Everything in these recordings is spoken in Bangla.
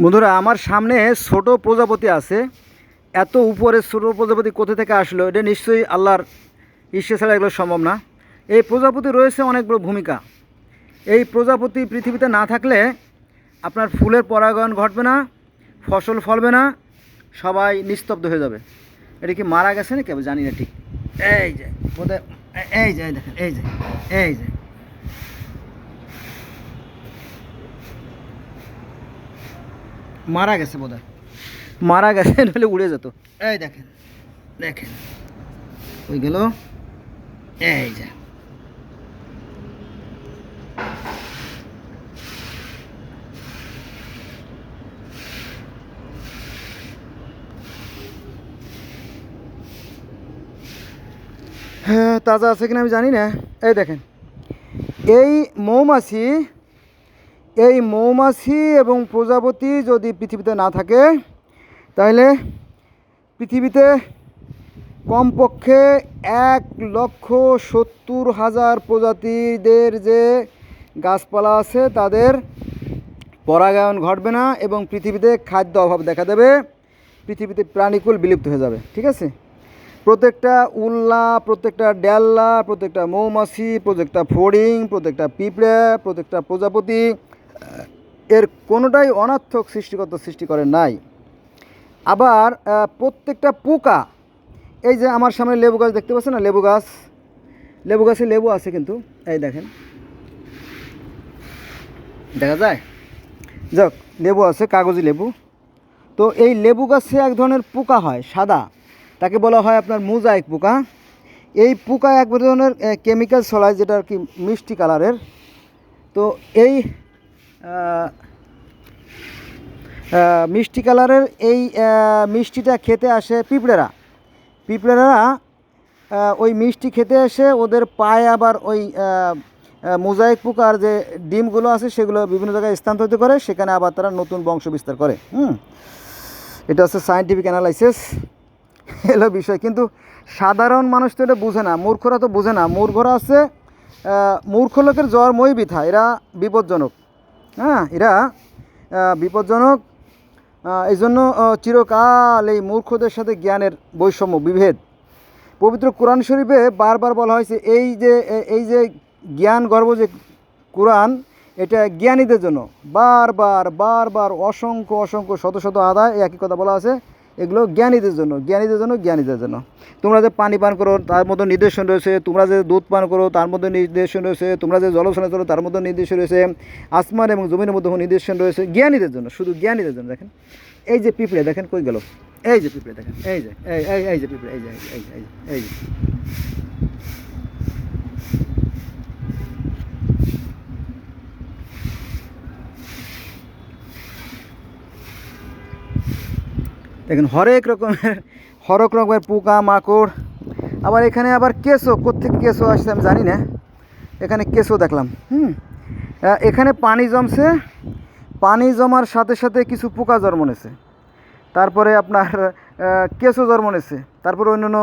বন্ধুরা, আমার সামনে ছোট প্রজাপতি আছে। এত উপরে ছোট প্রজাপতি কোথা থেকে আসলো? এটা নিশ্চয়ই আল্লাহর ঈশ্বর ছাড়া এগুলো সম্ভব না। এই প্রজাপতি রয়েছে অনেক বড় ভূমিকা। এই প্রজাপতি পৃথিবীতে না থাকলে আপনার ফুলের পরাগায়ন ঘটবে না, ফসল ফলবে না, সবাই নিস্তব্ধ হয়ে যাবে। এটা কি মারা গেছে নাকি? আমি জানি না ঠিক। এই যে, বোধহয়, এই যে দেখেন, এই যে এই যে মারা গেছে বোধ মারা গেছে নইলে উড়ে যেত। এই দেখেন দেখেন। ওই গেল। এই যে। হ্যাঁ তাজা আছে কিনা আমি জানি না। এই দেখেন। এই মৌমাছি এই মৌমাছি এবং প্রজাপতি যদি পৃথিবীতে না থাকে, তাহলে পৃথিবীতে কমপক্ষে এক লক্ষ সত্তর হাজার প্রজাতিদের যে গাছপালা আছে, তাদের পরাগায়ন ঘটবে না এবং পৃথিবীতে খাদ্য অভাব দেখা দেবে। পৃথিবীতে প্রাণীকুল বিলুপ্ত হয়ে যাবে, ঠিক আছে? প্রত্যেকটা উল্লা, প্রত্যেকটা ডেল্লা, প্রত্যেকটা মৌমাছি, প্রত্যেকটা ফড়িং, প্রত্যেকটা পিঁপড়ে, প্রত্যেকটা প্রজাপতি এর কোনোটাই অনার্থক সৃষ্টিকর্তা সৃষ্টি করে নাই। আবার প্রত্যেকটা পোকা, এই যে আমার সামনে লেবু গাছ দেখতে পাচ্ছেন না? লেবু গাছ। লেবু গাছে লেবু আছে কিন্তু। এই দেখেন। দেখা যায়? যাক, লেবু আছে, কাগজি লেবু। তো এই লেবু গাছে এক ধরনের পোকা হয়, সাদা। তাকে বলা হয় আপনার মুজাইক পোকা। এই পোকা এক ধরনের কেমিক্যাল ছড়ায় যেটা আর কি মিষ্টি কালারের তো এই মিষ্টি কালারের এই মিষ্টিটা খেতে আসে পিঁপড়েরা। পিঁপড়েরা ওই মিষ্টি খেতে এসে ওদের পায়ে আবার ওই মোজাইক পোকার যে ডিমগুলো আছে সেগুলো বিভিন্ন জায়গায় স্থানান্তরিত করে, সেখানে আবার তারা নতুন বংশ বিস্তার করে। হুম? এটা হচ্ছে সায়েন্টিফিক অ্যানালাইসিস এলো বিষয়। কিন্তু সাধারণ মানুষ তো এটা বুঝে না, মূর্খরা তো বুঝে না। মূর্খরা আছে মূর্খ লোকের জ্বর মই বিথা এরা বিপজ্জনক। হ্যাঁ এরা বিপজ্জনক এই জন্য চিরকাল এই মূর্খদের সাথে জ্ঞানের বৈষম্য, বিভেদ। পবিত্র কোরআন শরীফে বারবার বলা হয়েছে, এই যে এই যে জ্ঞান গর্ব যে কোরআন, এটা জ্ঞানীদের জন্য। বারবার বারবার অসংখ্য অসংখ্য, শত শত আদায় একই কথা বলা আছে। এগুলো জ্ঞানীদের জন্য জ্ঞানীদের জন্য জ্ঞানীদের জন্য। তোমরা যে পানি পান করো তার মধ্যে নির্দেশন রয়েছে। তোমরা যে দুধ পান করো তার মধ্যে নির্দেশন রয়েছে। তোমরা যে জলসনা করো তার মধ্যে নির্দেশন রয়েছে। আসমান এবং জমিনের মধ্যে নির্দেশন রয়েছে। জ্ঞানীদের জন্য শুধু জ্ঞানীদের জন্য। দেখেন এই যে পিঁপড়ে দেখেন কই গেল? এই যে পিঁপড়ে দেখেন এই যে এই এই যে পিঁপড়ে এই যে এই যে এই যে, এই যে এই যে দেখেন হরেক রকমের হরেক রকমের পোকা মাকড় আবার এখানে আবার কেঁচো কোথেকে কেঁচো আসছে আমি জানি না। এখানে কেঁচো দেখলাম হুম? এখানে পানি জমছে পানি জমার সাথে সাথে কিছু পোকা জন্ম নিয়েছে তারপরে আপনার কেঁচো জন্ম নিয়েছে তারপরে অন্যান্য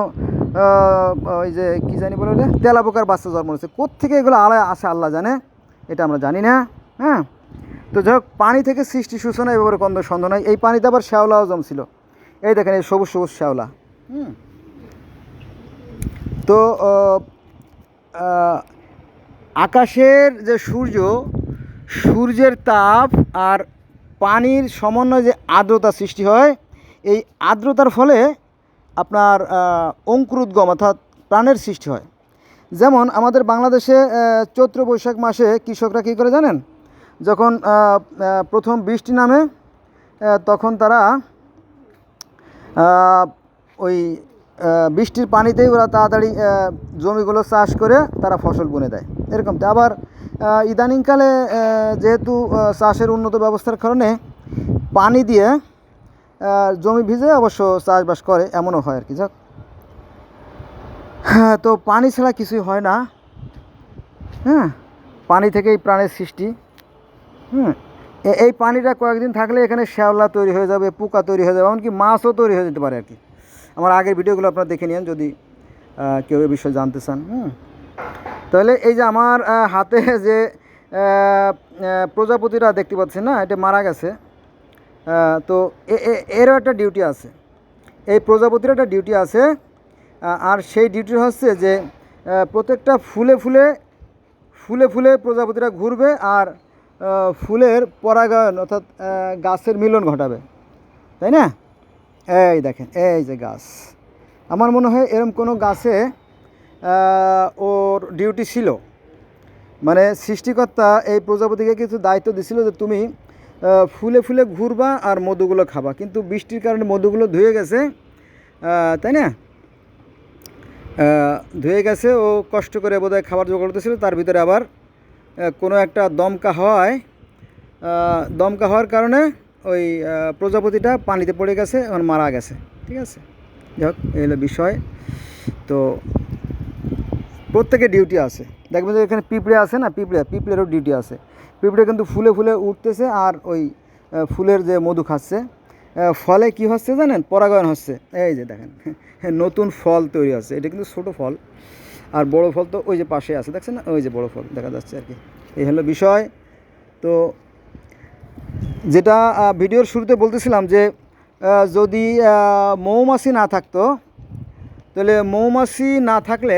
আহ, ওই যে কী জানি বলে ওটা? তেলা পোকার বাচ্চা জন্ম নিয়েছে কোথেকে এগুলো আলাদা আসে আল্লাহ জানে এটা আমরা জানি না হ্যাঁ? তো যাই পানি থেকে সৃষ্টি সূচনা এভাবে কন্দ সন্দেহ নাই। এই পানিতে আবার শ্যাওলাও জমছিল। এই দেখেন এই সবুজ সবুজ শ্যাওলা। হুম। তো আকাশের যে সূর্য সূর্যের তাপ আর পানির সমন্বয়ে যে আর্দ্রতা সৃষ্টি হয় এই আর্দ্রতার ফলে আপনার অঙ্কুরোদ্গম অর্থাৎ প্রাণের সৃষ্টি হয়। যেমন আমাদের বাংলাদেশে চৈত্র বৈশাখ মাসে কৃষকরা কী করে জানেন? যখন প্রথম বৃষ্টি নামে তখন তারা ওই বৃষ্টির পানিতেই ওরা তাড়াতাড়ি জমিগুলো চাষ করে তারা ফসল বুনে দেয়। এরকম তো আবার ইদানিংকালে যেহেতু চাষের উন্নত ব্যবস্থার কারণে পানি দিয়ে জমি ভিজে অবশ্য চাষবাস করে, এমনও হয় আর কি যাক। হ্যাঁ তো পানি ছাড়া কিছুই হয় না। হ্যাঁ পানি থেকেই প্রাণের সৃষ্টি। হুম। এই পানিটা কয়েকদিন থাকলে এখানে শ্যাওলা তৈরি হয়ে যাবে, পোকা তৈরি হয়ে যাবে, এমনকি মাছও তৈরি হয়ে যেতে পারে আর কি। আমার আগের ভিডিওগুলো আপনারা দেখে নিন যদি কেউ এই বিষয়ে জানতে চান, হুম। তাহলে এই যে আমার হাতে যে প্রজাপতিরা দেখতে পাচ্ছেন না, এটা মারা গেছে। তো এ- এ- এরও একটা ডিউটি আছে। এই প্রজাপতির একটা ডিউটি আছে। আর সেই ডিউটি হচ্ছে যে প্রত্যেকটা ফুলে ফুলে ফুলে ফুলে প্রজাপতিরা ঘুরবে আর ফুলের পরাগায়ন অর্থাৎ গাছের মিলন ঘটাবে। তাই না? এই দেখেন, এই যে গাছ। আমার মনে হয় এরকম কোনো গাছে ওর ডিউটি ছিল। মানে সৃষ্টিকর্তা এই প্রজাপতিকে কিছু দায়িত্ব দিছিল যে তুমি ফুলে ফুলে ঘুরবা আর মধুগুলো খাবা। কিন্তু বৃষ্টির কারণে মধুগুলো ধুয়ে গেছে তাই না? ধুয়ে গেছে, ও কষ্ট করে বোধহয় খাবার জোগাড় করতেছিল, তার ভিতরে আবার কোনো একটা দমকা হওয়ায় দমকা হওয়ার কারণে ওই প্রজাপতিটা পানিতে পড়ে গেছে এখন মারা গেছে। ঠিক আছে? যাই হোক, এই হলো বিষয়। তো প্রত্যেকের ডিউটি আছে। দেখবেন যে এখানে পিঁপড়ে আছে না? পিঁপড়ে, পিঁপড়েরও ডিউটি আছে। পিঁপড়ে কিন্তু ফুলে ফুলে উঠতেছে আর ওই ফুলের যে মধু খাচ্ছে ফলে কি হচ্ছে জানেন? পরাগায়ন হচ্ছে। এই যে দেখেন, নতুন ফল তৈরি হচ্ছে। এটা কিন্তু ছোটো ফল। আর বড় ফল তো ওই যে পাশে আছে, দেখছেন না? ওই যে বড় ফল দেখা যাচ্ছে আর কি। এই হলো বিষয়। তো যেটা ভিডিওর শুরুতে বলতেছিলাম যে যদি মৌমাছি না থাকতো, তাহলে মৌমাছি না থাকলে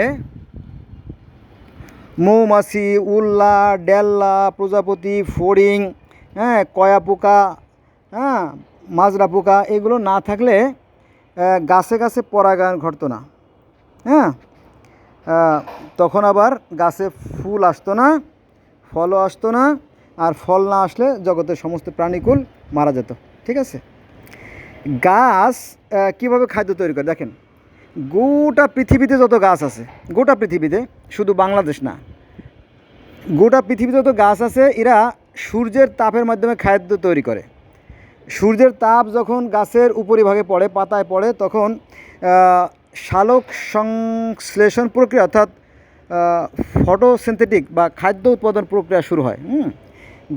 মৌমাছি, উল্লা, ডেল্লা, প্রজাপতি, ফড়িং হ্যাঁ কয়া পোকা হ্যাঁ মাজরা পোকা, এগুলো না থাকলে গাছে গাছে পরাগায়ন ঘটতো না। হ্যাঁ? তখন আবার গাছে ফুল আসতো না, ফলও আসতো না, আর ফল না আসলে জগতের সমস্ত প্রাণীকুল মারা যেত, ঠিক আছে? গাছ কীভাবে খাদ্য তৈরি করে? দেখেন, গোটা পৃথিবীতে যত গাছ আছে, গোটা পৃথিবীতে, শুধু বাংলাদেশ না, গোটা পৃথিবীতে যত গাছ আছে, এরা সূর্যের তাপের মাধ্যমে খাদ্য তৈরি করে। সূর্যের তাপ যখন গাছের উপরিভাগে পড়ে, পাতায় পড়ে, তখন সালোক সংশ্লেষণ প্রক্রিয়া অর্থাৎ ফটোসিনথেটিক বা খাদ্য উৎপাদন প্রক্রিয়া শুরু হয়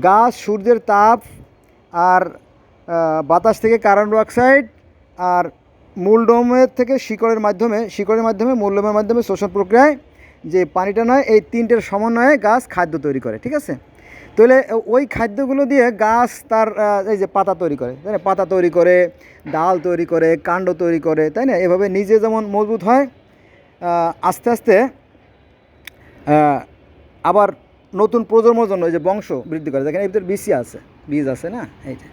গাছ, সূর্যের তাপ আর বাতাস থেকে কার্বন ডাইঅক্সাইড আর মূলডোমের থেকে শিকড়ের মাধ্যমে শিকড়ের মাধ্যমে মূলডোমের মাধ্যমে শোষণ প্রক্রিয়ায় যে পানিটা নয়, এই তিনটের সমন্বয়ে গাছ খাদ্য তৈরি করে, ঠিক আছে? তাহলে ওই খাদ্যগুলো দিয়ে গাছ তার এই যে পাতা তৈরি করে, তাই না? পাতা তৈরি করে, ডাল তৈরি করে, কাণ্ড তৈরি করে, তাই না? এভাবে নিজে যেমন মজবুত হয় আস্তে আস্তে আবার নতুন প্রজন্মর জন্য যে বংশ বৃদ্ধি করে। দেখেন, এর ভিতরে আছে, বীজ আছে না? এই যে।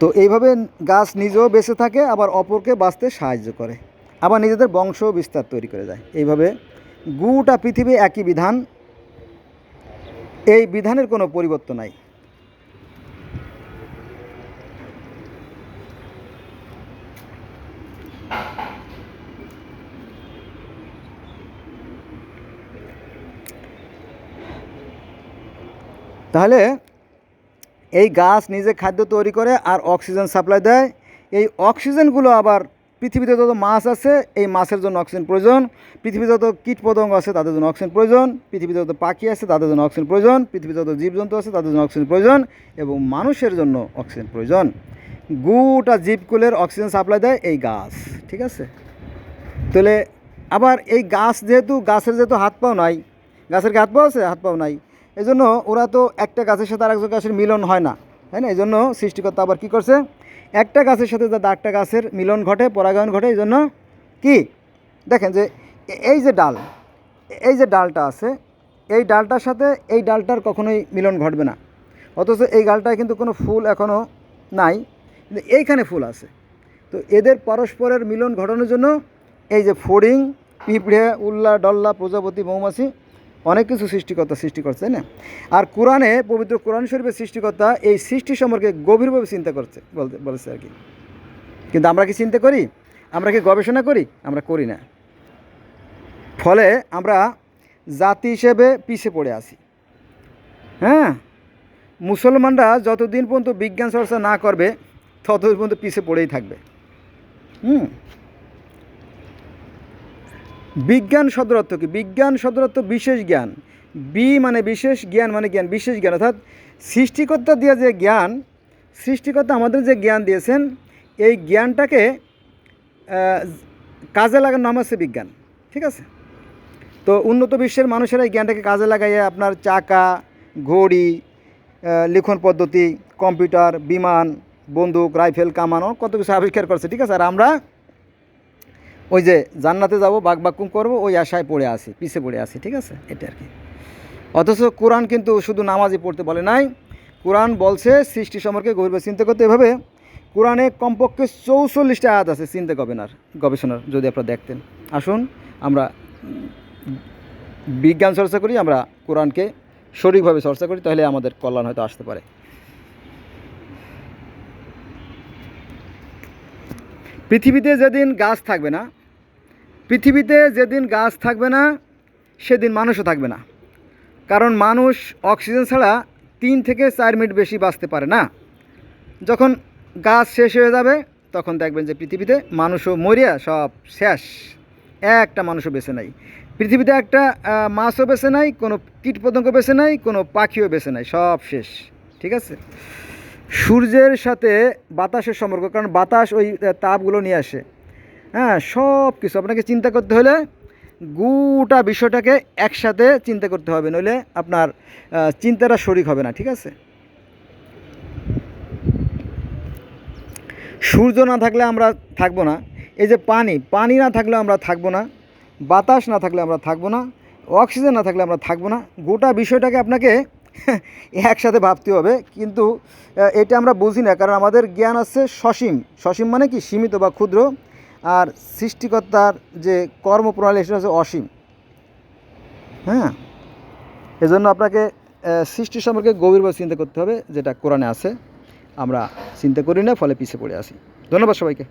তো এইভাবে গাছ নিজেও বেঁচে থাকে, আবার অপরকে বাঁচতে সাহায্য করে। আবার নিজেদের বংশ বিস্তার তৈরি করে যায়। এইভাবে গোটা পৃথিবী একই বিধান। এই বিধানের কোনো পরিবর্তন নাই। তাহলে এই গাছ নিজে খাদ্য তৈরি করে আর অক্সিজেন সাপ্লাই দেয়। এই অক্সিজেনগুলো আবার পৃথিবীতে যত মাছ আছে, এই মাছের জন্য অক্সিজেন প্রয়োজন। পৃথিবীতে যত কীট পতঙ্গ আছে, তাদের জন্য অক্সিজেন প্রয়োজন। পৃথিবীতে যত পাখি আছে, তাদের জন্য অক্সিজেন প্রয়োজন। পৃথিবীতে যত জীবজন্তু আছে, তাদের জন্য অক্সিজেন প্রয়োজন এবং মানুষের জন্য অক্সিজেন প্রয়োজন। গোটা জীবকুলের অক্সিজেন সাপ্লাই দেয় এই গাছ, ঠিক আছে? তাহলে আবার এই গাছ যেহেতু, গাছের যেহেতু হাত পাও নাই, গাছের কি হাত পাও আছে? হাত পাও নাই। এই জন্য ওরা তো একটা গাছের সাথে আরেকজন গাছের মিলন হয় না, তাই না? এই জন্য সৃষ্টিকর্তা আবার কী করছে? একটা গাছের সাথে যাতে আটটা গাছের মিলন ঘটে, পরাগায়ন ঘটে, এই জন্য কি? দেখেন যে এই যে ডাল, এই যে ডালটা আছে, এই ডালটার সাথে এই ডালটার কখনোই মিলন ঘটবে না। অথচ এই ডালটায় কিন্তু কোনো ফুল এখনও নাই এইখানে ফুল আছে। তো এদের পরস্পরের মিলন ঘটানোর জন্য এই যে ফড়িং, পিঁপড়ে, উল্লা, ডল্লা, প্রজাপতি, মৌমাছি অনেক কিছু সৃষ্টিকর্তা সৃষ্টি করছে না? আর কোরআনে, পবিত্র কোরআন শরীফের সৃষ্টিকর্তা এই সৃষ্টি সম্পর্কে গভীরভাবে চিন্তা করছে, বলতে, বলেছে আর কি। কিন্তু আমরা কি চিন্তা করি? আমরা কি গবেষণা করি? আমরা করি না। ফলে আমরা জাতি হিসেবে পিছিয়ে পড়ে আছি। হ্যাঁ? মুসলমানরা যতদিন পর্যন্ত বিজ্ঞান চর্চা না করবে, ততদিন পর্যন্ত পিছিয়ে পড়েই থাকবে। হুম? বিজ্ঞান শব্দের অর্থ কি? বিজ্ঞান শব্দের অর্থ বিশেষ জ্ঞান। বি মানে বিশেষ জ্ঞান মানে জ্ঞান, বিশেষ জ্ঞান। অর্থাৎ সৃষ্টিকর্তা দিয়ে যে জ্ঞান, সৃষ্টিকর্তা আমাদের যে জ্ঞান দিয়েছেন, এই জ্ঞানটাকে কাজে লাগানো নাম হচ্ছে বিজ্ঞান। ঠিক আছে? তো উন্নত বিশ্বের মানুষেরা এই জ্ঞানটাকে কাজে লাগাইয়ে আপনার চাকা, ঘড়ি লিখন পদ্ধতি, কম্পিউটার, বিমান, বন্দুক, রাইফেল, কামানো কত কিছু আবিষ্কার করছে। ঠিক আছে? আর আমরা ওই যে জান্নাতে যাব, বাঘ বাক্কুম করব, ওই আশায় পড়ে আসি পিছে পড়ে আসি ঠিক আছে? এটা আর কি। অথচ কোরআন কিন্তু শুধু নামাজই পড়তে বলে নাই। কোরআন বলছে সৃষ্টি সম্পর্কে গভীরভাবে চিন্তা করতে এভাবে কোরআনে কমপক্ষে চৌচল্লিশটা আয়াত আছে, চিন্তা গবেনার গবেষণার, যদি আপনারা দেখতেন। আসুন, আমরা বিজ্ঞান চর্চা করি, আমরা কোরআনকে সঠিকভাবে চর্চা করি, তাহলে আমাদের কল্যাণ হয়তো আসতে পারে। পৃথিবীতে যেদিন গাছ থাকবে না পৃথিবীতে যেদিন গাছ থাকবে না, সেদিন মানুষও থাকবে না। কারণ মানুষ অক্সিজেন ছাড়া তিন থেকে চার মিনিট বেশি বাঁচতে পারে না। যখন গাছ শেষ হয়ে যাবে, তখন দেখবেন যে পৃথিবীতে মানুষও মরিয়া, সব শেষ। একটা মানুষও বেঁচে নাই। পৃথিবীতে একটা মাছও বেঁচে নাই, কোনো কীটপতঙ্গ বেঁচে নাই, কোনো পাখিও বেঁচে নাই, সব শেষ। ঠিক আছে? সূর্যের সাথে বাতাসের সম্পর্ক, কারণ বাতাস ওই তাপগুলো নিয়ে আসে। হ্যাঁ সব কিছু। আপনাকে চিন্তা করতে হলে গোটা বিষয়টাকে একসাথে চিন্তা করতে হবে, নইলে আপনার চিন্তাটা শরিক হবে না, ঠিক আছে? সূর্য না থাকলে আমরা থাকব না। এই যে পানি পানি না থাকলে আমরা থাকব না। বাতাস না থাকলে আমরা থাকব না। অক্সিজেন না থাকলে আমরা থাকব না। গোটা বিষয়টাকে আপনাকে একসাথে ভাবতে হবে। কিন্তু এটা আমরা বুঝি না। কারণ আমাদের জ্ঞান আছে সসীম। সসীম মানে কি? সীমিত বা ক্ষুদ্র। আর সৃষ্টিকর্তার যে কর্মপ্রণালী সেটা হচ্ছে অসীম। হ্যাঁ? এজন্য আপনাকে সৃষ্টি সম্পর্কে গভীরভাবে চিন্তা করতে হবে, যেটা কোরআনে আছে। আমরা চিন্তা করি না, ফলে পিছিয়ে পড়ে আসি ধন্যবাদ সবাইকে।